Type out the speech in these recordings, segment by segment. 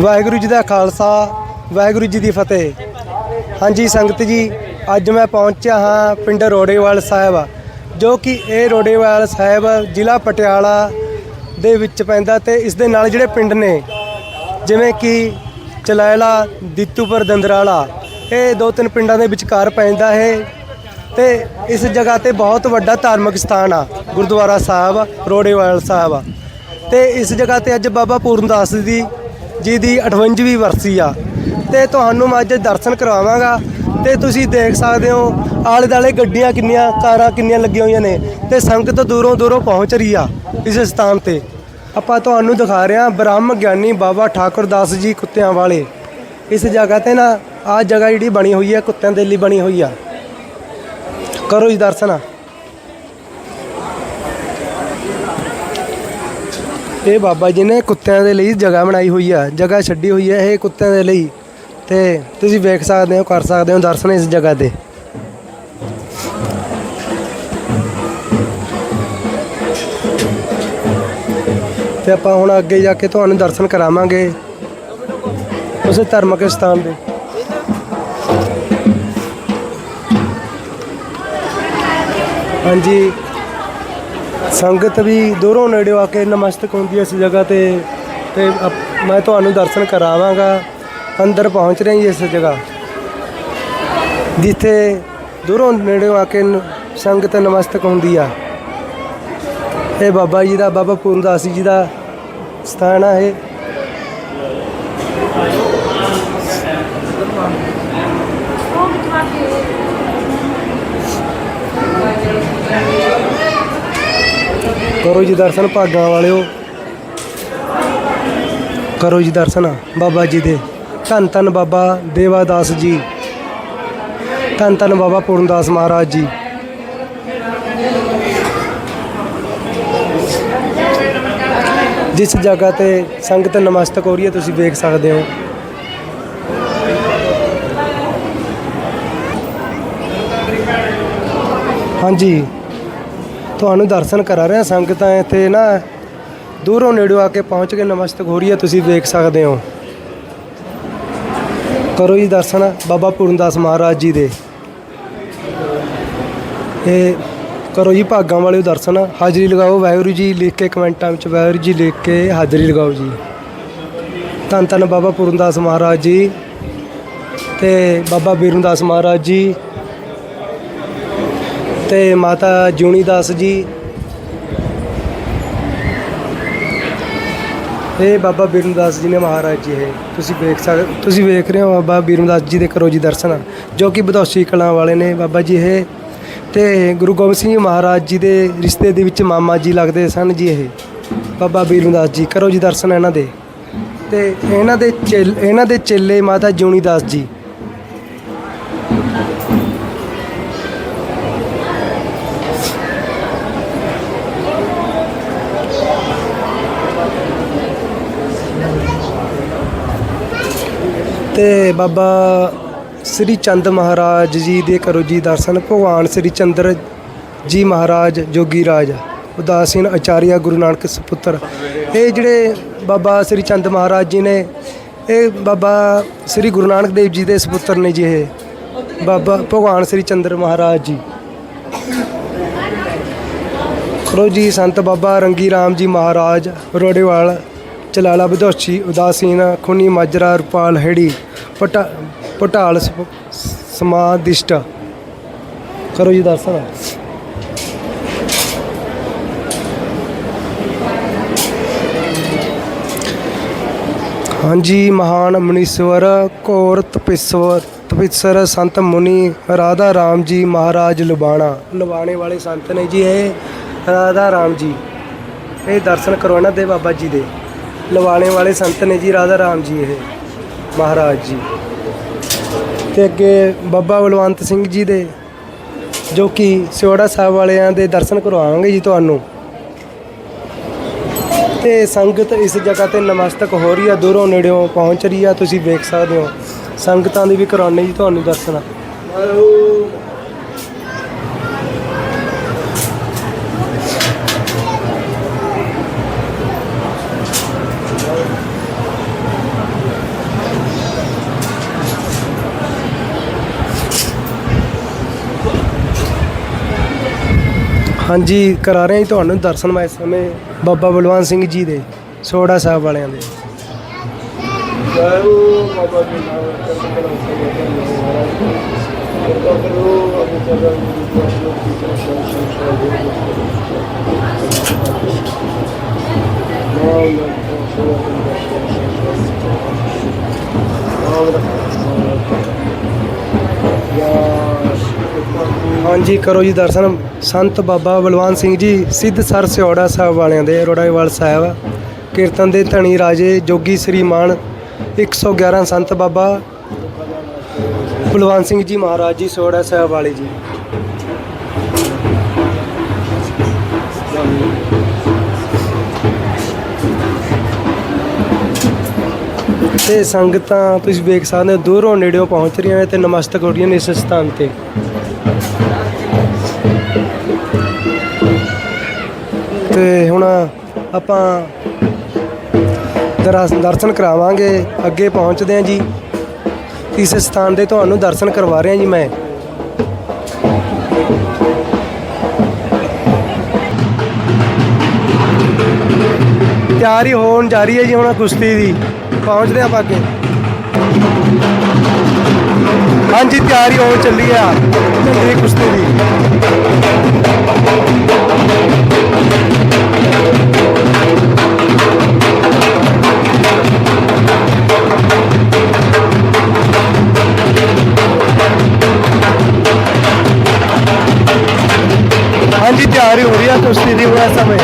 ਵਾਹਿਗੁਰੂ ਜੀ ਦਾ ਖਾਲਸਾ, ਵਾਹਿਗੁਰੂ ਜੀ ਦੀ ਫਤਿਹ। ਹਾਂਜੀ, ਸੰਗਤ ਜੀ, ਅੱਜ ਮੈਂ ਪਹੁੰਚਿਆ ਹਾਂ ਪਿੰਡ ਰੋੜੇਵਾਲ ਸਾਹਿਬ। ਜੋ ਕਿ ਇਹ ਰੋੜੇਵਾਲ ਸਾਹਿਬ ਜ਼ਿਲ੍ਹਾ ਪਟਿਆਲਾ ਦੇ ਵਿੱਚ ਪੈਂਦਾ ਤੇ ਇਸ ਦੇ ਨਾਲ ਜਿਹੜੇ ਪਿੰਡ ਨੇ, ਜਿਵੇਂ ਕਿ ਚਲੈਲਾ, ਦਿੱਤੂਪੁਰ, ਦੰਦਰਾਲਾ, ਇਹ ਦੋ ਤਿੰਨ ਪਿੰਡਾਂ ਦੇ ਵਿਚਕਾਰ ਪੈਂਦਾ ਹੈ ਤੇ ਇਸ ਜਗ੍ਹਾ ਤੇ ਬਹੁਤ ਵੱਡਾ ਧਾਰਮਿਕ ਸਥਾਨ ਆ, ਗੁਰਦੁਆਰਾ ਸਾਹਿਬ, ਰੋੜੇਵਾਲ ਸਾਹਿਬ। ਤੇ ਇਸ ਜਗ੍ਹਾ ਤੇ ਅੱਜ ਬਾਬਾ ਪੂਰਨਦਾਸ ਦੀ ਜੀ ਦੀ 58ਵੀਂ ਵਰਸੀ ਆ। ਤੇ ਤੁਹਾਨੂੰ ਮੈਂ ਅੱਜ ਦਰਸ਼ਨ ਕਰਵਾਵਾਂਗਾ ਤੇ ਤੁਸੀਂ ਦੇਖ ਸਕਦੇ ਹੋ ਆਲੇ ਦਾਲੇ ਗੱਡੀਆਂ ਕਿੰਨੀਆਂ, ਕਾਰਾਂ ਕਿੰਨੀਆਂ ਲੱਗੀਆਂ ਹੋਈਆਂ ਨੇ ਤੇ ਸੰਗਤ ਦੂਰੋਂ ਦੂਰੋਂ ਪਹੁੰਚ ਰਹੀ ਆ ਇਸ ਸਥਾਨ ਤੇ। ਆਪਾਂ ਤੁਹਾਨੂੰ ਦਿਖਾ ਰਹੇ ਹਾਂ ਬ੍ਰਹਮ ਗਿਆਨੀ ਬਾਬਾ ਠਾਕੁਰ ਦਾਸ ਜੀ ਕੁੱਤਿਆਂ ਵਾਲੇ। ਇਸ ਜਗ੍ਹਾ ਤੇ ਨਾ ਆ ਜਗ੍ਹਾ ਜਿਹੜੀ ਬਣੀ ਹੋਈ ਹੈ ਕੁੱਤਿਆਂ ਦੇ ਲਈ ਬਣੀ ਹੋਈ ਆ। ਕਰੋ ਜੀ ਦਰਸ਼ਨ। ਇਹ ਬਾਬਾ ਜੀ ਨੇ ਕੁੱਤਿਆਂ ਦੇ ਲਈ ਜਗ੍ਹਾ ਬਣਾਈ ਹੋਈ ਆ, ਜਗ੍ਹਾ ਛੱਡੀ ਹੋਈ ਹੈ ਇਹ ਕੁੱਤਿਆਂ ਦੇ ਲਈ। ਤੇ ਤੁਸੀਂ ਵੇਖ ਸਕਦੇ ਹੋ, ਕਰ ਸਕਦੇ ਹੋ ਦਰਸ਼ਨ ਇਸ ਜਗ੍ਹਾ ਤੇ। ਤੇ ਆਪਾਂ ਹੁਣ ਅੱਗੇ ਜਾ ਕੇ ਤੁਹਾਨੂੰ ਦਰਸ਼ਨ ਕਰਾਵਾਂਗੇ। ਉਸੇ ਧਾਰਮਿਕ ਸਥਾਨ ਦੇ ਹਾਂਜੀ। ਸੰਗਤ ਵੀ ਦੂਰੋਂ ਨੇੜਿਓਂ ਆ ਕੇ ਨਮਸਤਕ ਹੁੰਦੀ ਹੈ ਇਸ ਜਗ੍ਹਾ ਤੇ ਤੇ ਅਪ- ਮੈਂ ਤੁਹਾਨੂੰ ਦਰਸ਼ਨ ਕਰਾਵਾਂਗਾ, ਅੰਦਰ ਪਹੁੰਚ ਰਹੇ ਹਾਂ ਜੀ ਇਸ ਜਗ੍ਹਾ। ਜਿੱਥੇ ਦੂਰੋਂ ਨੇੜਿਓਂ ਆ ਕੇ ਨ- ਸੰਗਤ ਨਮਸਤਕ ਹੁੰਦੀ ਆ। ਇਹ ਬਾਬਾ ਜੀ ਦਾ, ਬਾਬਾ ਪੂਰਨਦਾਸ ਜੀ ਦਾ ਸਥਾਨ ਆ ਇਹ। ਕਰੋ ਜੀ ਦਰਸ਼ਨ ਭਾਗਾਂ ਵਾਲਿਓ। ਕਰੋ ਜੀ ਦਰਸ਼ਨ ਬਾਬਾ ਜੀ ਦੇ। ਧੰਨ ਧੰਨ ਬਾਬਾ ਦੇਵਾਦਾਸ ਜੀ। ਧੰਨ ਧੰਨ ਬਾਬਾ ਪੂਰਨਦਾਸ ਮਹਾਰਾਜ ਜੀ। ਜਿਸ ਜਗ੍ਹਾ ਤੇ ਸੰਗਤ ਨਮਸਤਕ ਹੋ ਰਹੀ ਹੈ, ਤੁਸੀਂ ਵੇਖ ਸਕਦੇ ਹੋ। ਹਾਂਜੀ। ਤੁਹਾਨੂੰ ਦਰਸ਼ਨ ਕਰਾ ਰਹੇ ਹਾਂ ਸੰਗਤਾਂ ਇੱਥੇ ਨਾ, ਦੂਰੋਂ ਨੇੜੋਂ ਆ ਕੇ ਪਹੁੰਚ ਕੇ ਨਮਸਤਕ ਹੋ ਰਹੀ ਹੈ ਤੁਸੀਂ ਵੇਖ ਸਕਦੇ ਹੋ। ਕਰੋ ਜੀ ਦਰਸ਼ਨ, ਬਾਬਾ ਪੂਰਨਦਾਸ ਮਹਾਰਾਜ ਜੀ ਦੇ। ਇਹ ਕਰੋ ਜੀ ਭਾਗਾਂ ਵਾਲਿਓ ਦਰਸ਼ਨ, ਹਾਜ਼ਰੀ ਲਗਾਓ ਵਾਹਿਗੁਰੂ ਜੀ, ਲਿਖ ਕੇ ਕਮੈਂਟਾਂ ਵਿੱਚ ਵਾਹਿਗੁਰੂ ਜੀ ਲਿਖ ਕੇ ਹਾਜ਼ਰੀ ਲਗਾਓ ਜੀ। ਧੰਨ ਧੰਨ ਬਾਬਾ ਪੂਰਨਦਾਸ ਮਹਾਰਾਜ ਜੀ ਤੇ ਬਾਬਾ ਬੀਰਨਦਾਸ ਮਹਾਰਾਜ ਜੀ। ਤੇ ਮਾਤਾ ਜੂਣੀ ਦਾਸ ਜੀ। ਇਹ ਬਾਬਾ ਬੀਰਨਦਾਸ ਜੀ ਨੇ ਮਹਾਰਾਜ ਜੀ ਇਹ। ਤੁਸੀਂ ਵੇਖ ਸਕ, ਤੁਸੀਂ ਵੇਖ ਰਹੇ ਹੋ ਬਾਬਾ ਬੀਰਨਦਾਸ ਜੀ ਦੇ ਕਰੋ ਜੀ ਦਰਸ਼ਨ, ਜੋ ਕਿ ਬਦੌਸ਼ੀ ਕਲਾਂ ਵਾਲੇ ਨੇ ਬਾਬਾ ਜੀ ਇਹ। ਤੇ ਗੁਰੂ ਗੋਬਿੰਦ ਸਿੰਘ ਜੀ ਮਹਾਰਾਜ ਜੀ ਦੇ ਰਿਸ਼ਤੇ ਦੇ ਵਿੱਚ ਮਾਮਾ ਜੀ ਲੱਗਦੇ ਸਨ ਜੀ ਇਹ। ਬਾਬਾ ਬੀਰਨਦਾਸ ਜੀ ਕਰੋ ਜੀ ਦਰਸ਼ਨ ਇਹਨਾਂ ਦੇ। ਤੇ ਇਹਨਾਂ ਦੇ ਚੇਲ, ਇਹਨਾਂ ਦੇ ਚੇਲੇ ਮਾਤਾ ਜੂਨੀ ਦਾਸ ਜੀ। ਤੇ ਬਾਬਾ ਸ੍ਰੀ ਚੰਦ ਮਹਾਰਾਜ ਜੀ ਦੇ ਕਰੋ ਜੀ ਦਰਸ਼ਨ, ਭਗਵਾਨ ਸ੍ਰੀ ਚੰਦਰ ਜੀ ਮਹਾਰਾਜ ਜੋਗੀ ਰਾਜ, ਉਦਾਸੀਨ ਆਚਾਰੀਆ ਗੁਰੂ ਨਾਨਕ ਸੁਪੁੱਤਰ। ਇਹ ਜਿਹੜੇ ਬਾਬਾ ਸ੍ਰੀ ਚੰਦ ਮਹਾਰਾਜ ਜੀ ਨੇ, ਇਹ ਬਾਬਾ ਸ੍ਰੀ ਗੁਰੂ ਨਾਨਕ ਦੇਵ ਜੀ ਦੇ ਸੁਪੁੱਤਰ ਨੇ ਜੀ ਇਹ, ਬਾਬਾ ਭਗਵਾਨ ਸ੍ਰੀ ਚੰਦਰ ਮਹਾਰਾਜ ਜੀ। ਕਰੋ ਜੀ, ਸੰਤ ਬਾਬਾ ਰੰਗੀ ਰਾਮ ਜੀ ਮਹਾਰਾਜ, ਰੋੜੇਵਾਲ ਚਲਾਲਾ ਵਿਦੋਸ਼ੀ, ਉਦਾਸੀਨ, ਖੁਨੀ ਮਾਜਰਾ, ਰੁਪਾਲ ਹੈੜੀ, ਪਟਾ, ਪਟਾਲ ਸਪ- ਸਮਾਦਿਸ਼ਟ ਕਰੋ ਜੀ ਦਰਸ਼ਨ। ਹਾਂਜੀ, ਮਹਾਨ ਮਨੀਸ਼ਵਰ ਘੋਰ ਤਪਸਵਰ, ਤਪਸਰ ਸੰਤ ਮੁਨੀ, ਰਾਧਾ ਰਾਮ ਜੀ, ਮਹਾਰਾਜ ਲੁਬਾਣਾ। ਲੁਬਾਣੇ ਵਾਲੇ ਸੰਤ ਨੇ ਜੀ ਇਹ, ਰਾਧਾ ਰਾਮ ਜੀ। ਇਹ ਦਰਸ਼ਨ ਕਰੋ ਇਹਨਾਂ ਦੇ ਬਾਬਾ ਜੀ ਦੇ। ਲਵਾਣੇ ਵਾਲੇ ਸੰਤ ਨੇ ਜੀ ਰਾਧਾ ਰਾਮ ਜੀ ਇਹ, ਮਹਾਰਾਜ ਜੀ। ਤੇ ਅੱਗੇ ਬਾਬਾ ਬਲਵੰਤ ਸਿੰਘ ਜੀ ਦੇ, ਜੋ ਕਿ ਸਿਵੜਾ ਸਾਹਿਬ ਵਾਲਿਆਂ ਦੇ ਦਰਸ਼ਨ ਕਰਵਾਵਾਂਗੇ ਜੀ ਤੁਹਾਨੂੰ। ਤੇ ਸੰਗਤ ਇਸ ਜਗ੍ਹਾ ਤੇ ਨਮਸਤਕ ਹੋ ਰਹੀ ਆ, ਦੂਰੋਂ ਨੇੜਿਓਂ ਪਹੁੰਚ ਰਹੀ ਆ, ਤੁਸੀਂ ਵੇਖ ਸਕਦੇ ਹੋ। ਸੰਗਤਾਂ ਦੀ ਵੀ ਕਰਾਉਣੇ ਜੀ ਤੁਹਾਨੂੰ ਦਰਸ਼ਨ। ਹਾਂਜੀ, ਕਰਾ ਰਹੇ ਹਾਂ ਜੀ ਤੁਹਾਨੂੰ ਦਰਸ਼ਨ ਮੈਂ ਇਸ ਸਮੇਂ ਬਾਬਾ ਬਲਵੰਤ ਸਿੰਘ ਜੀ ਦੇ ਸੋੜਾ ਸਾਹਿਬ ਵਾਲਿਆਂ ਦੇ। ਹਾਂਜੀ, ਕਰੋ ਜੀ ਦਰਸ਼ਨ। ਸੰਤ ਬਾਬਾ ਬਲਵੰਤ ਸਿੰਘ ਜੀ, ਸਿੱਧ ਸਰ ਸਿਉੜਾ ਸਾਹਿਬ ਵਾਲਿਆਂ ਦੇ, ਰੋੜਾਈਵਾਲ ਸਾਹਿਬ। ਕੀਰਤਨ ਦੇ ਧਣੀ ਰਾਜੇ, ਜੋਗੀ ਸ੍ਰੀ ਮਾਨ 111 ਸੰਤ ਬਾਬਾ ਬਲਵੰਤ ਸਿੰਘ ਜੀ ਮਹਾਰਾਜ ਜੀ, ਸਿਉੜਾ ਸਾਹਿਬ ਵਾਲੇ ਜੀ। ਤੇ ਸੰਗਤਾਂ, ਤੁਸੀਂ ਵੇਖ ਸਕਦੇ ਹੋ, ਦੂਰੋਂ ਨੇੜਿਓਂ ਪਹੁੰਚ ਰਹੀਆਂ ਨੇ ਤੇ ਨਮਸਤਕ ਹੋ ਰਹੀਆਂ ਨੇ ਇਸ ਸਥਾਨ ਤੇ। ਤੇ ਹੁਣ ਆਪਾਂ ਦਰਸ- ਦਰਸ਼ਨ ਕਰਾਵਾਂਗੇ, ਅੱਗੇ ਪਹੁੰਚਦੇ ਹਾਂ ਜੀ। ਇਸ ਸਥਾਨ ਦੇ ਤੁਹਾਨੂੰ ਦਰਸ਼ਨ ਕਰਵਾ ਰਿਹਾ ਜੀ ਮੈਂ। ਤਿਆਰੀ ਹੋਣ ਜਾ ਰਹੀ ਹੈ ਜੀ ਹੁਣ ਕੁਸ਼ਤੀ ਦੀ। ਪਹੁੰਚਦੇ ਆਪਾਂ ਅੱਗੇ। ਹਾਂਜੀ, ਤਿਆਰੀ ਹੋ ਚੱਲੀ ਆ। ਝੰਡੀ ਕੁਸ਼ਤੀ ਦੀ ਹਾਂਜੀ, ਤਿਆਰੀ ਹੋ ਰਹੀ ਆ ਕੁਸ਼ਤੀ ਦੀ ਹੁਣ ਇਸ ਸਮੇਂ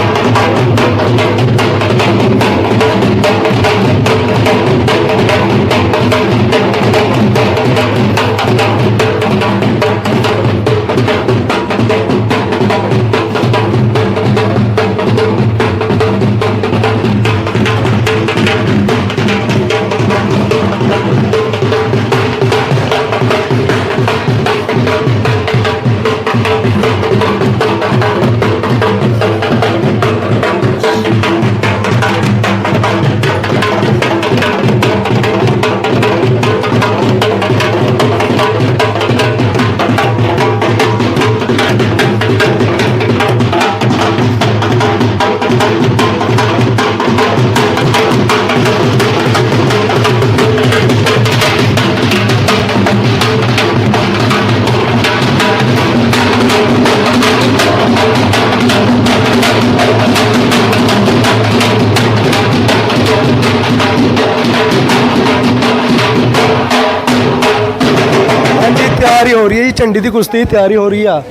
ਝੰਡੀ ਦੀ ਕੁਸ਼ਤੀ ਦੀ ਤਿਆਰੀ ਹੋ ਰਹੀ ਆ।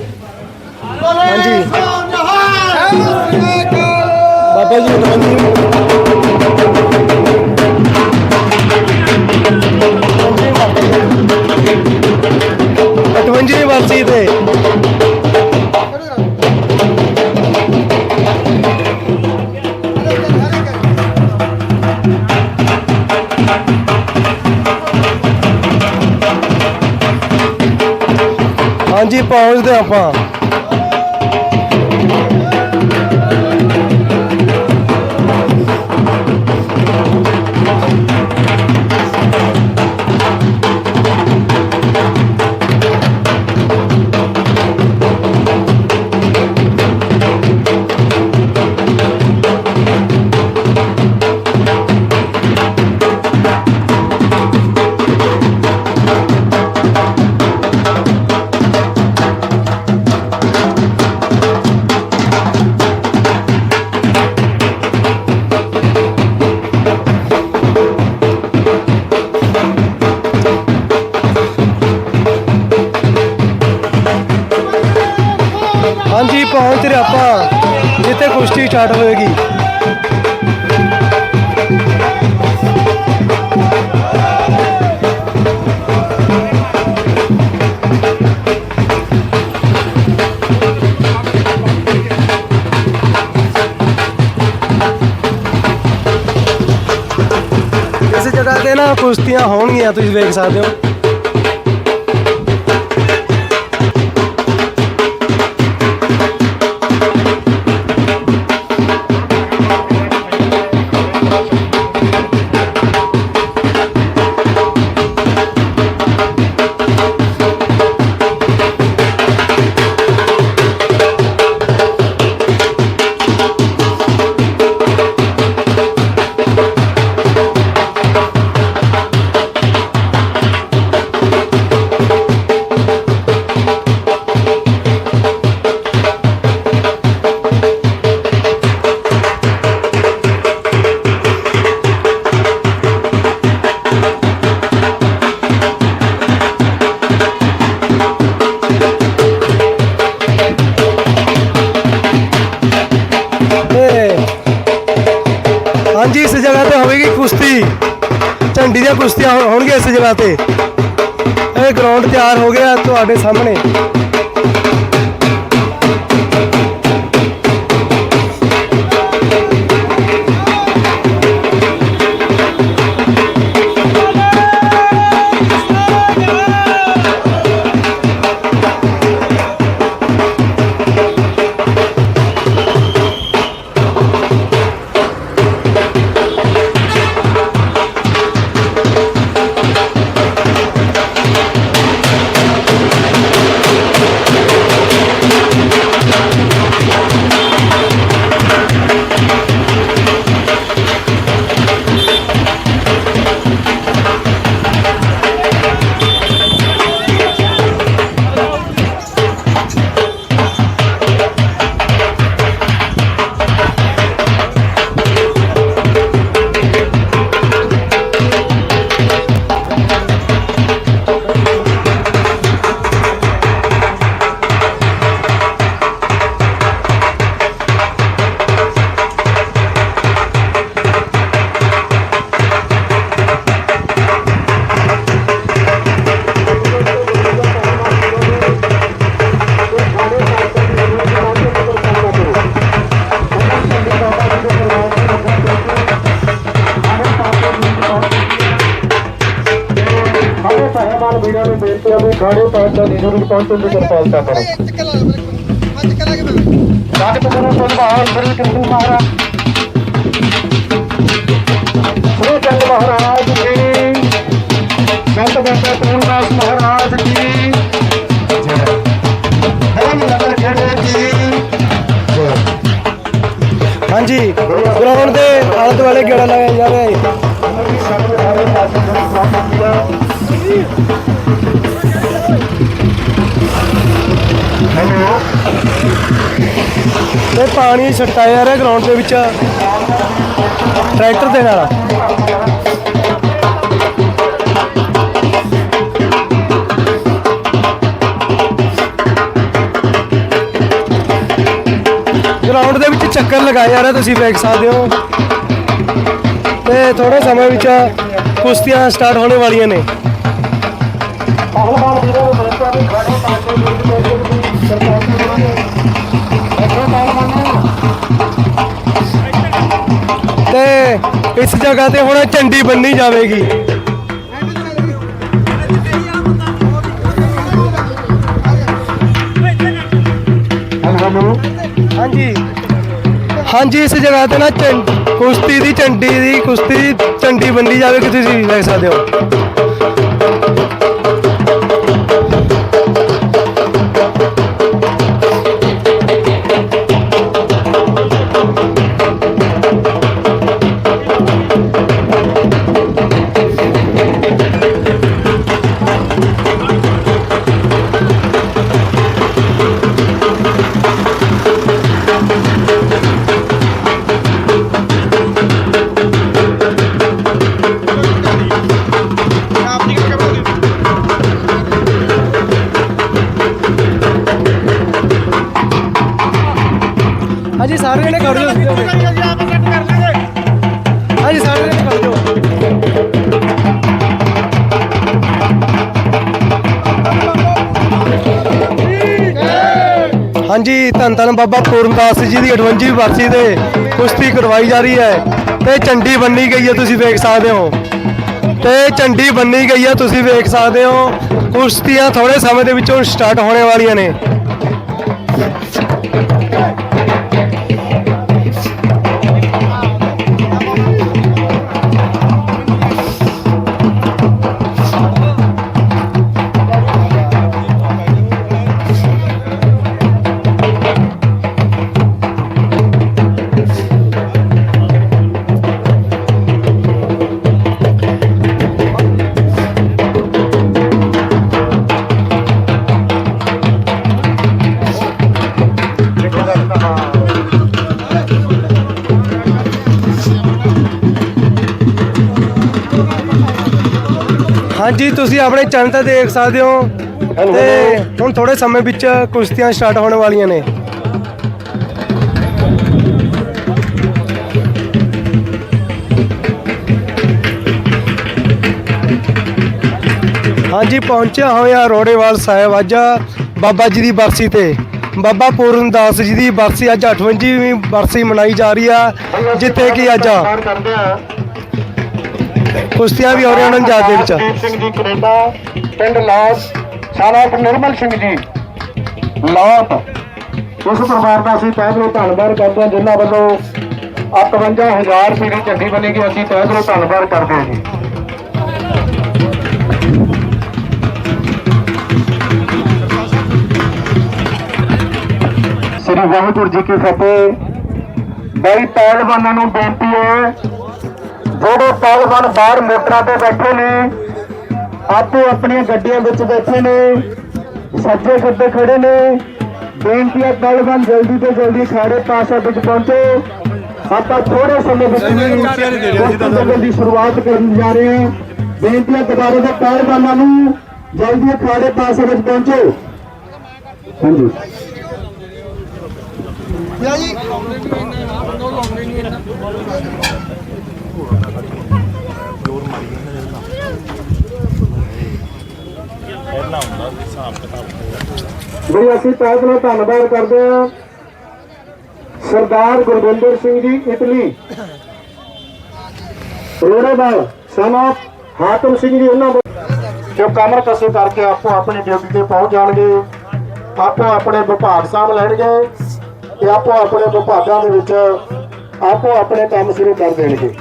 ਹਾਂਜੀ। ਬਾਬਾ ਜੀ, ਹਾਂਜੀ। ਅਠਵੰਜੀ ਵਾਸੀ ਤੇ। ਪਹੁੰਚਦੇ ਆਪਾਂ। ਹਾਂਜੀ ਪਹੁੰਚ ਰਹੇ ਆਪਾਂ ਜਿੱਥੇ ਕੁਸ਼ਤੀ ਸਟਾਰਟ ਹੋਏਗੀ। ਇਸ ਜਗ੍ਹਾ ਤੇ ਨਾ ਕੁਸ਼ਤੀਆਂ ਹੋਣਗੀਆਂ, ਤੁਸੀਂ ਵੇਖ ਸਕਦੇ ਹੋ। ਪਹੁੰਚਣ ਦੀ ਕਿਰਪਾਲਤਾ ਕਰੋ। ਸਾਧ ਗੁਰੂ ਸੰਭਾਲ ਸ੍ਰੀ ਕ੍ਰਿਸ਼ਨ ਮਹਾਰਾਜ ਸ੍ਰੀ ਚੰਦ ਮਹਾਰਾਜ ਜੀ। ਸੰਤ ਬਾਬਾ ਪੂਰਨਦਾਸ ਮਹਾਰਾਜ ਜੀ। ਧਰਮ ਨਗਰ ਖੇੜੇ ਜੀ। ਹਾਂਜੀ ਗਰਾਊਂਡ ਦੇ ਆਲੇ ਦੁਆਲੇ ਗੇੜਾ ਲਾਇਆ ਤੇ ਪਾਣੀ ਛਟਕਾਇਆ ਜਾ ਰਿਹਾ ਗਰਾਊਂਡ ਦੇ ਵਿੱਚ ਟਰੈਕਟਰ ਦੇ ਨਾਲ। ਗਰਾਊਂਡ ਦੇ ਵਿੱਚ ਚੱਕਰ ਲਗਾਇਆ ਜਾ ਰਿਹਾ ਤੁਸੀਂ ਵੇਖ ਸਕਦੇ ਹੋ। ਤੇ ਥੋੜੇ ਸਮੇਂ ਵਿੱਚ ਕੁਸ਼ਤੀਆਂ ਸਟਾਰਟ ਹੋਣੇ ਵਾਲੀਆਂ ਨੇ। ਤੇ ਇਸ ਜਗ੍ਹਾ ਤੇ ਹੁਣ ਝੰਡੀ ਬੰਨੀ ਜਾਵੇਗੀ। ਹਾਂਜੀ। ਹਾਂਜੀ, ਇਸ ਜਗ੍ਹਾ ਤੇ ਨਾ ਕੁਸ਼ਤੀ ਦੀ ਝੰਡੀ ਦੀ, ਕੁਸ਼ਤੀ ਦੀ ਝੰਡੀ ਬੰਨੀ ਜਾਵੇਗੀ, ਤੁਸੀਂ ਦੇਖ ਸਕਦੇ ਹੋ। ਸਾਰੇ ਜਣੇ ਕਰ ਦਿਓ ਹਾਂਜੀ, ਸਾਰੇ ਜਣੇ ਕਰ ਦਿਓ ਹਾਂਜੀ, ਧੰਨ ਧੰਨ ਬਾਬਾ ਪੂਰਨਦਾਸ ਜੀ ਦੀ 58ਵੀਂ ਵਰਸੀ ਤੇ ਕੁਸ਼ਤੀ ਕਰਵਾਈ ਜਾ ਰਹੀ ਹੈ। ਤੇ ਝੰਡੀ ਬੰਨੀ ਗਈ ਹੈ, ਤੁਸੀਂ ਵੇਖ ਸਕਦੇ ਹੋ। ਤੇ ਝੰਡੀ ਬੰਨੀ ਗਈ ਹੈ, ਤੁਸੀਂ ਵੇਖ ਸਕਦੇ ਹੋ। ਕੁਸ਼ਤੀਆਂ ਥੋੜੇ ਸਮੇਂ ਦੇ ਵਿੱਚੋਂ ਸਟਾਰਟ ਹੋਣੇ ਵਾਲੀਆਂ ਨੇ। ਹਾਂਜੀ ਤੁਸੀਂ ਆਪਣੇ ਚੈਨਲ ਤੇ ਦੇਖ ਸਕਦੇ ਹੋ ਤੇ ਹੁਣ ਥੋੜੇ ਸਮੇਂ ਵਿੱਚ ਕੁਸ਼ਤੀਆਂ ਸਟਾਰਟ ਹੋਣ ਵਾਲੀਆਂ ਨੇ। ਹਾਂਜੀ ਪਹੁੰਚਿਆ ਹੋਇਆ ਰੋੜੇਵਾਲ ਸਾਹਿਬ ਅੱਜ ਬਾਬਾ ਜੀ ਦੀ ਬਰਸੀ ਤੇ। ਬਾਬਾ ਪੂਰਨਦਾਸ ਜੀ ਦੀ ਬਰਸੀ ਅੱਜ 58ਵੀਂ ਬਰਸੀ ਮਨਾਈ ਜਾ ਰਹੀ ਆ ਜਿੱਥੇ ਕਿ ਅੱਜ ਕੁਸ਼ਤੀਆਂ ਵੀ ਹੋ ਰਹੀਆਂ ਹਨ ਜਹਾਜ਼ ਦੇ ਵਿੱਚ। ਦੀਪ ਸਿੰਘ ਜੀ, ਕੈਨੇਡਾ, ਪਿੰਡ ਲਾਟ ਸਾਲਾਪ ਨਿਰਮਲ ਸਿੰਘ ਜੀ। ਲਾਟ ਉਸ ਪਰਿਵਾਰ ਦਾ ਅਸੀਂ ਤਹਿ ਦਿਲੋਂ ਧੰਨਵਾਦ ਕਰਦੇ ਹਾਂ, ਜਿਨ੍ਹਾਂ ਵੱਲੋਂ 51000 ਰੁਪਏ ਦੀ ਝੰਡੀ ਬਣੇਗੀ ਅਸੀਂ ਤਹਿ ਦਿਲੋਂ ਧੰਨਵਾਦ ਕਰਦੇ ਹਾਂ ਜੀ। ਸ੍ਰੀ ਵਾਹਿਗੁਰੂ ਜੀ ਕੀ ਫਤਿਹ। ਬਈ ਪਹਿਲਵਾਨਾਂ ਨੂੰ ਬੇਨਤੀ ਹੈ ਜਿਹੜੇ ਪਹਿਲਵਾਨ ਬਾਹਰ ਮੋਟਰਾਂ ਤੇ ਬੈਠੇ ਨੇ ਆਪੋ ਆਪਣੀਆਂ ਗੱਡੀਆਂ ਵਿੱਚ ਬੈਠੇ ਨੇ ਸੱਜੇ ਖੱਬੇ ਖੜੇ ਨੇ ਬੇਨਤੀ ਹੈ ਪਹਿਲਵਾਨ ਜਲਦੀ ਤੋਂ ਜਲਦੀ ਖਾੜੇ ਪਾਸੇ ਵਿੱਚ ਪਹੁੰਚੋ। ਆਪਾਂ ਥੋੜੇ ਸਮੇਂ ਵਿੱਚ ਹੀ ਜਲਦੀ ਦੀ ਸ਼ੁਰੂਆਤ ਕਰਨ ਜਾ ਰਹੇ ਹਾਂ। ਬੇਨਤੀ ਹੈ ਦੁਬਾਰਾ ਤੋਂ ਪਹਿਲਵਾਨਾਂ ਨੂੰ ਜਲਦੀ ਖਾੜੇ ਪਾਸੇ ਵਿੱਚ ਪਹੁੰਚੋ। ਹਾਂਜੀ। ਵੀ ਅਸੀਂ ਤਹਿ ਦਿਲੋਂ ਧੰਨਵਾਦ ਕਰਦੇ ਹਾਂ ਸਰਦਾਰ ਗੁਰਵਿੰਦਰ ਸਿੰਘ ਜੀ ਇਟਲੀ। ਰੋੜੇਵਾਲ ਸਨ ਹਾਤਮ ਸਿੰਘ ਜੀ ਉਹਨਾਂ ਜੋ ਕਮਰ ਕਸੇ ਕਰਕੇ ਆਪੋ ਆਪਣੀ ਡਿਊਟੀ ਤੇ ਪਹੁੰਚ ਜਾਣਗੇ, ਆਪੋ ਆਪਣੇ ਵਿਭਾਗ ਸਾਂਭ ਲੈਣਗੇ ਤੇ ਆਪੋ ਆਪਣੇ ਵਿਭਾਗਾਂ ਦੇ ਵਿੱਚ ਆਪੋ ਆਪਣੇ ਕੰਮ ਸ਼ੁਰੂ ਕਰ ਦੇਣਗੇ।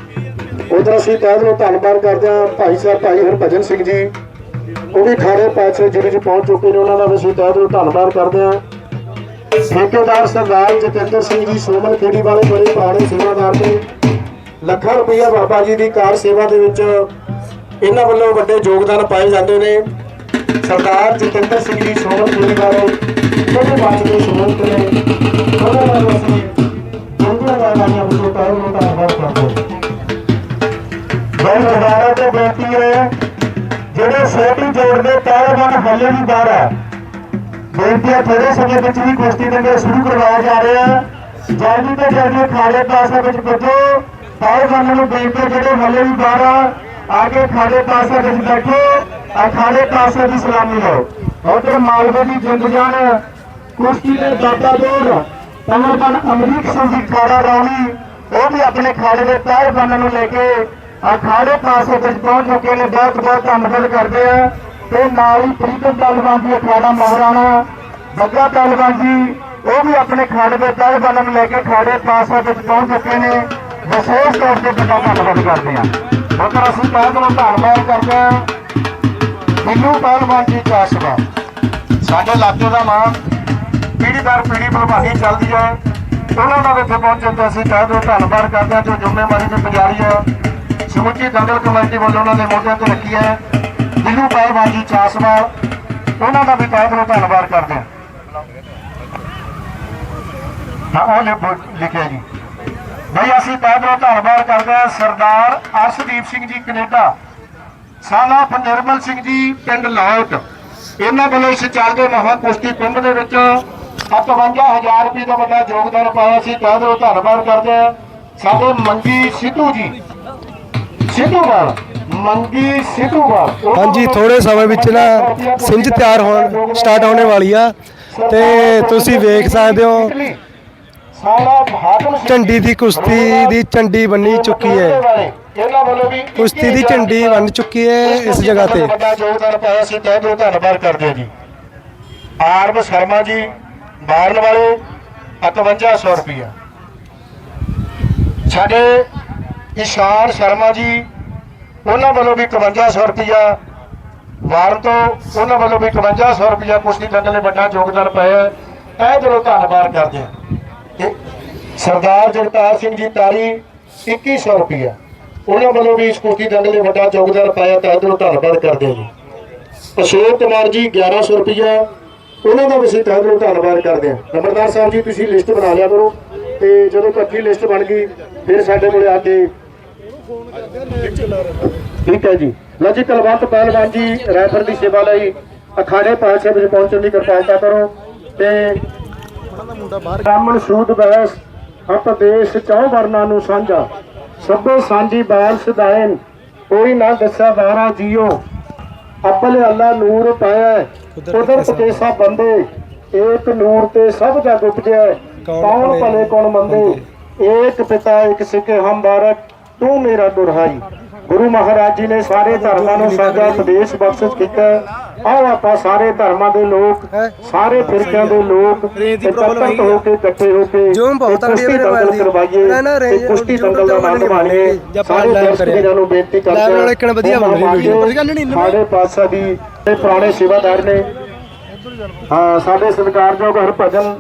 ਉਧਰ ਅਸੀਂ ਤਹਿ ਦਿਲੋਂ ਧੰਨਵਾਦ ਕਰਦੇ ਹਾਂ ਭਾਈ ਸਾਹਿਬ, ਭਾਈ ਹਰਭਜਨ ਸਿੰਘ ਜੀ। ਉਹ ਵੀ ਖਾਰੇ ਪਾਸੇ ਜਿਹੜੇ 'ਚ ਪਹੁੰਚ ਚੁੱਕੇ ਨੇ, ਉਹਨਾਂ ਦਾ ਵੀ ਅਸੀਂ ਤਹਿ ਦਿਲੋਂ ਧੰਨਵਾਦ ਕਰਦੇ ਹਾਂ। ਠੇਕੇਦਾਰ ਸਰਦਾਰ ਜਤਿੰਦਰ ਸਿੰਘ ਜੀ ਸੋਮਨ ਖੇੜੀ ਵਾਲੇ ਬੜੇ ਪੁਰਾਣੇ ਸੇਵਾਦਾਰ ਨੇ। ਲੱਖਾਂ ਰੁਪਈਆ ਬਾਬਾ ਜੀ ਦੀ ਕਾਰ ਸੇਵਾ ਦੇ ਵਿੱਚ ਇਹਨਾਂ ਵੱਲੋਂ ਵੱਡੇ ਯੋਗਦਾਨ ਪਾਏ ਜਾਂਦੇ ਨੇ। ਸਰਦਾਰ ਜਤਿੰਦਰ ਸਿੰਘ ਜੀ ਸੋਮਨ ਖੇੜੀ ਵਾਲੇ, ਬੜੇ ਬਾਤ ਦੇ ਸੋਮਨ ਨੇ। ਉਹਨਾਂ ਦਾ ਅਸੀਂ ਜੰਗਲਾਂ ਦਾ ਨਾਮ ਬੁੱਧੋ ਧੰਨਵਾਦ ਕਰਦੇ ਹਾਂ ਬਹੁਤ ਦੁਬਾਰਾ ਤੇ ਬੇਨਤੀ ਹੈ, ਜਿਹੜੇ ਸੋਟੀ ਜੋੜਦੇ ਪਹਿਲਵਾਨ ਹੱਲੇ ਵੀ ਬਾਹਰ ਹੈ ਬੇਨਤੀ ਹੈ ਥੋੜੇ ਸਮੇਂ ਵਿੱਚ ਵੀ ਕੁਸ਼ਤੀ ਦੰਗੇ ਸ਼ੁਰੂ ਕਰਵਾਇਆ ਜਾ ਰਿਹਾ ਹੈ ਜਲਦੀ ਤੋਂ ਜਲਦੀ ਖਾੜੇ ਪਾਸੇ ਵਿੱਚ ਪੁੱਜੋ। ਪਹਿਲਵਾਨਾਂ ਨੂੰ ਬੇਨਤੀ ਜਿਹੜੇ ਹੱਲੇ ਵੀ ਬਾਹਰ ਆ ਆ ਖਾੜੇ ਪਾਸੇ ਵਿੱਚ ਬੈਠੋ, ਆ ਪਾਸੇ ਦੀ ਸਲਾਮੀ ਲਓ। ਉਧਰ ਮਾਲਵੇ ਦੀ ਜਿੰਦ ਜਾਨ, ਕੁਸ਼ਤੀ ਦੇ ਦਾਦਾ ਦੌਰ ਪਹਿਲਵਾਨ ਅਮਰੀਕ ਸਿੰਘ ਜੀ ਖਾੜਾ ਰੌਣੀ, ਉਹ ਵੀ ਆਪਣੇ ਖਾੜੇ ਦੇ ਪਹਿਲਵਾਨਾਂ ਨੂੰ ਲੈ ਕੇ ਅਖਾੜੇ ਪਾਸੇ ਵਿੱਚ ਪਹੁੰਚ ਚੁੱਕੇ ਨੇ, ਬਹੁਤ ਬਹੁਤ ਧੰਨਵਾਦ ਕਰਦੇ ਆ। ਤੇ ਨਾਲ ਹੀ ਪ੍ਰੀਤਮ ਪਹਿਲਵਾਨ ਜੀ ਅਖਾੜਾ ਮਹਾਰਾਣਾ, ਬੱਗਾ ਪਹਿਲਵਾਨ ਜੀ, ਉਹ ਵੀ ਆਪਣੇ ਖਾੜੇ ਦੇ ਪਹਿਲਵਾਨਾਂ ਨੂੰ ਲੈ ਕੇ ਖਾੜੇ ਪਾਸੇ ਵਿੱਚ ਪਹੁੰਚ ਚੁੱਕੇ ਨੇ। ਵਿਸ਼ੇਸ਼ ਤੌਰ ਤੇ ਵੱਡਾ ਧੰਨਵਾਦ ਕਰਦੇ ਆ। ਉਧਰ ਅਸੀਂ ਪਹਿਲਾਂ ਧੰਨਵਾਦ ਕਰਦੇ ਆ। ਬਿੱਲੂ ਪਹਿਲਵਾਨ ਜੀ ਚਾਸਵਾ ਸਾਡੇ ਇਲਾਕੇ ਦਾ ਨਾਮ ਪੀੜੀ ਦਰ ਪੀੜੀ ਪ੍ਰਭਾਵੀ ਚੱਲਦੀ ਹੈ। ਉਹਨਾਂ ਦਾ ਵੀ ਇੱਥੇ ਪਹੁੰਚਣ ਤੇ ਅਸੀਂ ਤਹਿ ਦਿਲੋਂ ਧੰਨਵਾਦ ਕਰਦੇ ਹਾਂ ਜੋ ਜ਼ਿੰਮੇਵਾਰੀ ਤੇ ਪੁਜਾਰੀ ਹੈ। ਸਮੁੱਚੀ ਦੰਗਲ ਕਮੇਟੀ ਵੱਲੋਂ ਉਹਨਾਂ ਦੇ ਮੋਢਿਆਂ ਤੇ ਰੱਖੀ ਹੈ। ਬਿੱਲੂ ਪਹਿਲਵਾਨ ਜੀ ਚਾਸਵਾਲ ਉਹਨਾਂ ਦਾ ਵੀ ਤਹਿ ਦਿਲੋਂ ਧੰਨਵਾਦ ਕਰਦੇ ਹਾਂ। ਹਾਂ, ਉਹ ਲਿਖਿਆ ਜੀ। ਬਈ, ਅਸੀਂ ਤਹਿ ਦਿਲੋਂ ਧੰਨਵਾਦ ਕਰਦੇ ਹਾਂ। ਸਰਦਾਰ ਅਰਸ਼ਦੀਪ ਸਿੰਘ ਜੀ ਕੈਨੇਡਾ, ਸਾਲਾ ਨਿਰਮਲ ਸਿੰਘ ਜੀ ਪਿੰਡ ਲਾਹੌਟ ਇਹਨਾਂ ਵੱਲੋਂ ਇਸ ਚੱਲਦੇ ਮਹਾ ਕੁਸ਼ਤੀ ਕੁੰਭ ਦੇ ਵਿੱਚ 51000 ਰੁਪਏ ਦਾ ਵੱਡਾ ਯੋਗਦਾਨ ਪਾਇਆ ਸੀ। ਤਹਿ ਦਿਲੋਂ ਧੰਨਵਾਦ ਕਰਦੇ ਹਾਂ। ਸਾਡੇ ਮੰਗੀ ਸਿੱਧੂ ਜੀ। ਸਿੱਧੂਵਾਲ ਮੰਗੀ ਸਿੱਧੂਵਾਲ। ਹਾਂਜੀ ਥੋੜੇ ਸਮੇਂ ਵਿੱਚ ਨਾ ਸਿੰਜ ਤਿਆਰ ਹੋਣ ਸਟਾਰਟ ਹੋਣੇ ਵਾਲੀ ਆ ਤੇ ਤੁਸੀਂ ਵੇਖ ਸਕਦੇ ਹੋ। ਝੰਡੀ ਦੀ ਕੁਸ਼ਤੀ ਦੀ ਝੰਡੀ ਬੰਨੀ ਚੁੱਕੀ ਹੈ। ਇਹਨਾਂ ਵੱਲੋਂ ਵੀ ਕੁਸ਼ਤੀ ਦੀ ਝੰਡੀ ਬਣ ਚੁੱਕੀ ਹੈ ਇਸ ਜਗ੍ਹਾ ਤੇ। ਵੱਡਾ ਯੋਗਦਾਨ ਪਾਇਆ ਸੀ ਤਹਿ ਦਿਲੋਂ ਧੰਨਵਾਦ ਕਰਦੇ ਹਾਂ ਜੀ। ਆਰਮ ਸ਼ਰਮਾ ਜੀ ਮਾਰਨ ਵਾਲੇ 5100 ਰੁਪਇਆ ਸਾਡੇ ਇਸ਼ਾਨ ਸ਼ਰਮਾ ਜੀ ਉਹਨਾਂ ਵੱਲੋਂ ਵੀ 5100 ਰੁਪਇਆ ਵਾਰਨ ਤੋਂ ਉਹਨਾਂ ਵੱਲੋਂ ਵੀ 5100 ਰੁਪਇਆ ਕੁਸ਼ਤੀ ਦੰਗਲ ਨੇ ਵੱਡਾ ਯੋਗਦਾਨ ਪਾਇਆ ਇਹ ਦਿਲੋਂ ਧੰਨਵਾਦ ਕਰਦੇ ਹਾਂ ਤੇ ਸਰਦਾਰ ਜਗਤਾਰ ਸਿੰਘ ਜੀ ਤਾਰੀ 2100 ਰੁਪਇਆ ਉਹਨਾਂ ਵੱਲੋਂ ਵੀ ਇਸ ਕੁਸ਼ਤੀ ਦੰਗਲ ਵੱਡਾ ਯੋਗਦਾਨ ਪਾਇਆ ਤਾਂ ਦਿਲੋਂ ਧੰਨਵਾਦ ਕਰਦੇ ਹਾਂ ਜੀ। ਅਸ਼ੋਕ ਕੁਮਾਰ ਜੀ 1100 ਰੁਪਇਆ ਉਹਨਾਂ ਦਾ ਵੀ ਅਸੀਂ ਤਾਂ ਦਿਲੋਂ ਧੰਨਵਾਦ ਕਰਦੇ ਹਾਂ। ਨੰਬਰਦਾਰ ਸਾਹਿਬ ਜੀ, ਤੁਸੀਂ ਲਿਸਟ ਬਣਾ ਲਿਆ ਕਰੋ ਤੇ ਜਦੋਂ ਇਕੱਠੀ ਲਿਸਟ ਬਣ ਗਈ, ਫਿਰ ਸਾਡੇ ਕੋਲੇ ਆ ਕੇ ਠੀਕ ਹੈ ਜੀ। ਲਓ ਜੀ ਕਲਵੰਤ ਪਹਿਲਵਾਨ ਜੀ ਰੈਫਰ ਦੀ ਸੇਵਾ ਲਈ ਅਖਾੜੇ ਪਾਸੇ ਵਿੱਚ ਪਹੁੰਚਣ ਦੀ ਕਿਰਪਾਲਤਾ ਕਰੋ ਤੇ ਬ੍ਰਾਹਮਣ ਸੂਦ ਬੈਸ ਅਪ ਦੇਸ਼ ਚੌ ਵਰਨਾ ਨੂੰ ਸਾਂਝਾ। ਸਭੇ ਸਾਂਝੀ ਬਾਲ ਸਦਾਇਨ ਕੋਈ ਨਾ ਦੱਸਾ ਵਾਰਾ ਜੀਓ। ਅੱਪਲ ਅੱਲਾ ਨੂਰ ਪਾਇਆ ਕੁਦਰਤ ਕੇ ਸਭ ਬੰਦੇ ਏਕ ਨੂਰ ਤੇ ਸਭ ਜਗ ਉਪਜਿਆ ਕੌਣ ਭਲੇ ਕੌਣ ਮੰਦੇ। ਏਕ ਪਿਤਾ ਏਕ ਸਿੱਕੇ ਹਮ ਬਾਰਕ ਤੂੰ ਮੇਰਾ ਦੁਰਹਾਈ। ਗੁਰੂ ਮਹਾਰਾਜ ਜੀ ਨੇ ਸਾਰੇ ਧਰਮਾਂ ਨੂੰ ਸਾਡਾ ਉਪਦੇਸ਼ ਬਖਸ਼ਿਸ਼ ਕੀਤਾ। ਆਓ ਆਪਾਂ ਸਾਰੇ ਧਰਮਾਂ ਦੇ ਲੋਕ? ਸਾਰੇ ਫਿਰਕਿਆਂ ਦੇ ਲੋਕ ਇਕੱਠ ਹੋ ਕੇ ਇਕੱਠੇ ਹੋ ਕੇ ਕੁਸ਼ਤੀ ਮੇਰੇ ਦੰਗਲ। ਕਰਵਾਈਏ ਨਾ, ਨਾ, ਤੇ ਕੁਸ਼ਤੀ ਦੰਗਲ ਦਾ ਆਨੰਦ ਮਾਣੀਏ। ਜਾਂ ਸਾਰੇ ਦਰਸ਼ਕ ਨੂੰ ਬੇਨਤੀ ਕਰਦੇ ਹਾਂ, ਇੱਕ ਵਧੀਆ ਉਹ ਬਣ ਰਹੀ ਮਾਣੀਏ। ਵੀਡੀਓ। ਕੋਈ ਗੱਲ ਨਹੀਂ, ਇੰਨਾ- ਸਾਡੇ ਪਾਤਸ਼ਾਹ ਦੀ ਪੁਰਾਣੇ ਸੇਵਾਦਾਰ ਨੇ। ਹਾਂ ਸਾਡੇ ਸਤਿਕਾਰਯੋਗ ਹਰਭਜਨ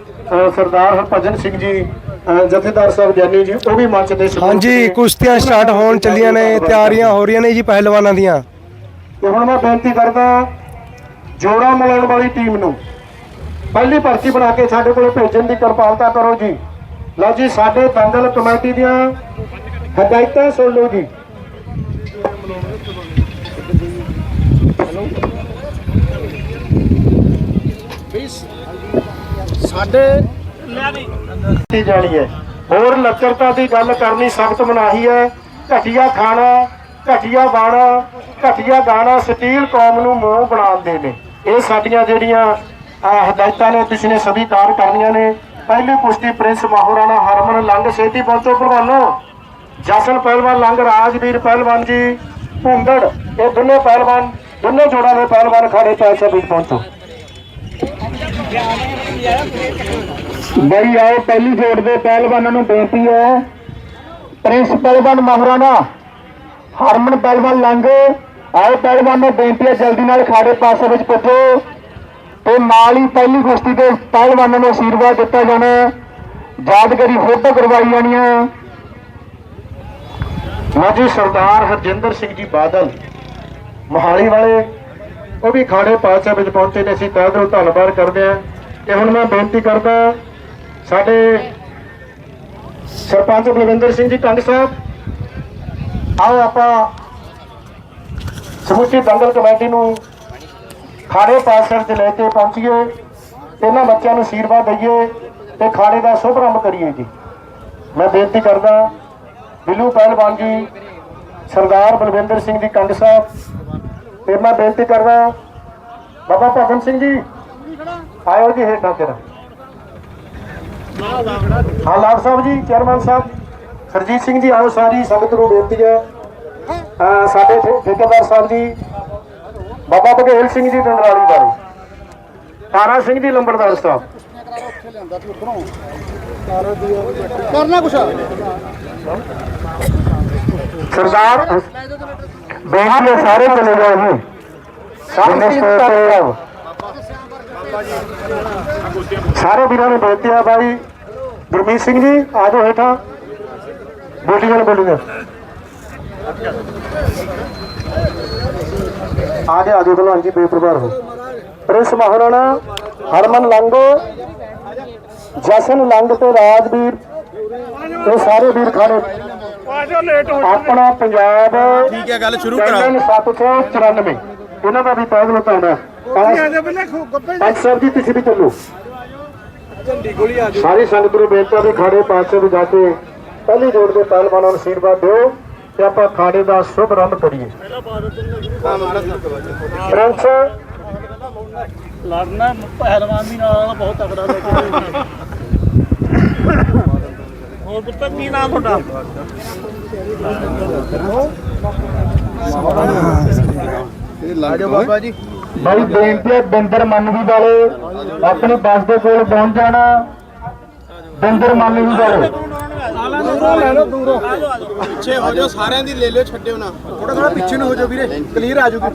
ਅ, ਸਰਦਾਰ ਹਰਭਜਨ ਸਿੰਘ ਜੀ ਜਥੇਦਾਰ ਸਾਹਿਬ ਗਿਆਨੀ ਜੀ ਉਹ ਵੀ ਮੰਚ ਸਬੂਤ ਹਾਂਜੀ। ਕੁਸ਼ਤੀਆਂ ਸਟਾਰਟ ਹੋਣ ਚੱਲੀਆਂ ਨੇ ਤਿਆਰੀਆਂ ਹੋ ਰਹੀਆਂ ਨੇ ਜੀ ਪਹਿਲਵਾਨਾਂ ਦੀਆਂ ਤੇ ਹੁਣ ਮੈਂ ਬੇਨਤੀ ਕਰਦਾ ਜੋੜਾ ਮਿਲਾਉਣ ਵਾਲੀ ਟੀਮ ਨੂੰ ਪਹਿਲੀ ਭਰਤੀ ਬਣਾ ਕੇ ਸਾਡੇ ਕੋਲ ਭੇਜਣ ਦੀ ਕਿਰਪਾਲਤਾ ਕਰੋ ਜੀ ਲਓ ਜੀ ਸਾਡੇ ਦੰਗਲ ਕਮੇਟੀ ਦੀਆਂ ਹਦਾਇਤਾਂ ਸੁਣ ਲਓ ਜੀ ਸਾਡੇ ਕੀਤੀ ਜਾਣੀ ਹੈ। ਹੋਰ ਲੱਚਰਤਾ ਦੀ ਗੱਲ ਕਰਨੀ ਸਖਤ ਮਨਾਹੀ ਹੈ। ਘਟੀਆ ਖਾਣਾ, ਘਟੀਆ ਬਾਣਾ, ਘਟੀਆ ਗਾਣਾ ਸਟੀਲ ਕੌਮ ਨੂੰ ਮੂੰਹ ਬਣਾਉਂਦੇ ਨੇ। ਇਹ ਸਾਡੀਆਂ ਜਿਹੜੀਆਂ ਹਦਾਇਤਾਂ ਨੇ, ਪਿਛਲੇ ਨੇ ਸਵੀਕਾਰ ਕਰਨੀਆਂ ਨੇ। ਪਹਿਲੀ ਕੁਸ਼ਤੀ ਪ੍ਰਿੰਸ ਮਾਹੌਰਾਣਾ ਹਰਮਨ ਲੰਗ ਛੇਤੀ ਪਹੁੰਚੋ ਭਲਵਾਨੋ। ਜਸਨ ਪਹਿਲਵਾਨ ਲੰਗ, ਰਾਜਵੀਰ ਪਹਿਲਵਾਨ ਜੀ ਭੁੰਦੜ ਇਹ ਦੋਨੇ ਪਹਿਲਵਾਨ, ਦੋਨੇ ਜੋੜਾਂ ਦੇ ਪਹਿਲਵਾਨ ਖਾੜੇ ਪੈਸੇ ਵਿੱਚ ਪਹੁੰਚੋ। ਬਈ ਆਓ, ਪਹਿਲੀ ਜੋੜ ਦੇ ਪਹਿਲਵਾਨਾਂ ਨੂੰ ਬੇਨਤੀ ਹੈ। ਪ੍ਰਿੰਸ ਪਹਿਲਵਾਨ ਮਹਾਰਾਣਾ ਹਰਮਨ ਪਹਿਲਵਾਨ ਲੰਗ ਆਓ, ਪਹਿਲਵਾਨ ਨੂੰ ਬੇਨਤੀ ਹੈ, ਜਲਦੀ ਨਾਲ ਖਾੜੇ ਪਾਸੇ ਵਿੱਚ ਪੁੱਜੋ। ਤੇ ਨਾਲ ਹੀ ਪਹਿਲੀ ਕੁਸ਼ਤੀ ਦੇ ਪਹਿਲਵਾਨਾਂ ਨੂੰ ਅਸ਼ੀਰਵਾਦ ਦਿੱਤਾ ਜਾਣਾ ਯਾਦਗਾਰੀ ਫੋਟੋ ਕਰਵਾਈ ਜਾਣੀਆਂ ਲਓ ਜੀ, ਸਰਦਾਰ ਹਰਜਿੰਦਰ ਸਿੰਘ ਜੀ ਬਾਦਲ, ਮੋਹਾਲੀ ਵਾਲੇ ਉਹ ਵੀ ਖਾੜੇ ਪਾਤਸ਼ਾਹ ਵਿੱਚ ਪਹੁੰਚੇ ਨੇ, ਅਸੀਂ ਤਹਿ ਦਿਲੋਂ ਧੰਨਵਾਦ ਕਰਦੇ ਹਾਂ ਤੇ ਹੁਣ ਮੈਂ ਬੇਨਤੀ ਕਰਦਾ ਸਾਡੇ ਸਰਪੰਚ ਬਲਵਿੰਦਰ ਸਿੰਘ ਜੀ ਕੰਗ ਸਾਹਿਬ, ਆਓ ਆਪਾਂ ਸਮੁੱਚੀ ਦੰਗਲ ਕਮੇਟੀ ਨੂੰ ਖਾੜੇ ਪਾਤਸ਼ਾਹ ਵਿੱਚ ਲੈ ਕੇ ਪਹੁੰਚੀਏ ਇਹਨਾਂ ਬੱਚਿਆਂ ਨੂੰ ਅਸ਼ੀਰਵਾਦ ਦਈਏ ਤੇ ਖਾੜੇ ਦਾ ਸ਼ੁਭ ਆਰੰਭ ਕਰੀਏ ਜੀ। ਮੈਂ ਬੇਨਤੀ ਕਰਦਾ ਬਿੱਲੂ ਪਹਿਲਵਾਨ ਜੀ, ਸਰਦਾਰ ਬਲਵਿੰਦਰ ਸਿੰਘ ਜੀ ਕੰਗ ਸਾਹਿਬ ਤੇ ਮੈਂ ਬੇਨਤੀ ਕਰਦਾ ਬਾਬਾ ਭਗਨ ਸਿੰਘ ਜੀ ਆਇਓ ਜੀ ਹੇਠਾਂ ਤੇਰਾ ਹਾਂ ਲਾਡ ਸਾਹਿਬ ਜੀ ਚੇਅਰਮੈਨ ਸਾਹਿਬ ਸਰਜੀਤ ਸਿੰਘ ਜੀ ਆਓ ਸਾਰੀ ਸੰਗਤ ਨੂੰ ਬੇਨਤੀ ਹੈ। ਸਾਡੇ ਠੇਕੇਦਾਰ ਸਾਹਿਬ ਜੀ ਬਾਬਾ ਬਘੇਲ ਸਿੰਘ ਜੀ ਡੰਡਰਾਲੀ ਵਾਲੇ ਤਾਰਾ ਸਿੰਘ ਜੀ ਲੰਬੜਦਾਰ ਸਾਹਿਬ। ਕਰਨਾ ਕੁਛ ਸਰਦਾਰ ਬੇਨਤੀ ਹੈ ਸਾਰੇ ਚਲੇ ਜਾਓ ਜੀ। ਸਾਰੇ ਸਾਰੇ ਵੀਰਾਂ ਨੂੰ ਬੇਨਤੀ ਹੈ ਭਾਈ ਗੁਰਮੀਤ ਸਿੰਘ ਜੀ ਆ ਜਾਓ ਹੇਠਾਂ। ਬੋਲੀਆਂ ਬੋਲੀਆਂ। ਆ ਜਾ ਆ ਜਾਓ ਭਲਵਾਨ ਜੀ ਬੇਪਰਵਾਹ ਹੋ ਪ੍ਰਿੰਸ ਮਹਾਰਾਣਾ ਹਰਮਨ ਲੰਗੋ ਜਸਨ ਲੰਗ ਤੇ ਰਾਜਵੀਰ ਇਹ ਸਾਰੇ ਵੀਰ ਖਾੜੇ। ਆਪਣਾ ਪੰਜਾਬ ਠੀਕ ਹੈ ਗੱਲ ਸ਼ੁਰੂ ਚੈਨਲ 794 ਇਹਨਾਂ ਦਾ ਵੀ ਪੈਦਲ ਪੈਣਾ ਪੰਜ ਸਾਹਿਬ ਜੀ। ਤੁਸੀਂ ਵੀ ਚੱਲੋ। ਸਾਰੀ ਸੰਗਤ ਨੂੰ ਬੇਨਤੀ ਵੀ ਖਾੜੇ ਪਾਸੇ ਵੀ ਜਾ ਕੇ ਪਹਿਲੀ ਜੋੜ ਦੇ ਪਹਿਲਵਾਨਾਂ ਨੂੰ ਅਸ਼ੀਰਵਾਦ ਦਿਓ ਤੇ ਆਪਾਂ ਖਾੜੇ ਦਾ ਸ਼ੁਭ ਆਰੰਭ ਕਰੀਏ। ਪ੍ਰਿੰਸ ਲੜਨਾ ਪਹਿਲਵਾਨ ਨਾਲ ਬਹੁਤ ਤਕੜਾ ਲੈ ਕੇ ਹੋਰ ਪੁੱਤਰ ਕੀ ਨਾਮ ਤੁਹਾਡਾ? ਆਜੋ ਬਾਬਾ ਜੀ। ਭਾਈ ਬੇਨਤੀ ਹੈ ਬਿੰਦਰ ਮੰਨਵੀ ਵਾਲੇ ਆਪਣੀ ਬੱਸ ਦੇ ਕੋਲ ਪਹੁੰਚ ਜਾਣਾ। ਬਿੰਦਰ ਮੰਨਵੀ ਵਾਲੇ। ਪਿੱਛੇ ਹੋ ਜਾਓ ਸਾਰਿਆਂ ਦੀ ਲੈ ਲਿਓ ਛੱਡਿਓ ਨਾ। ਥੋੜਾ ਥੋੜਾ ਪਿੱਛੇ ਨੂੰ ਹੋ ਜਾਓ ਵੀਰੇ। ਕਲੀਅਰ ਆ ਜਾਊਗੀ।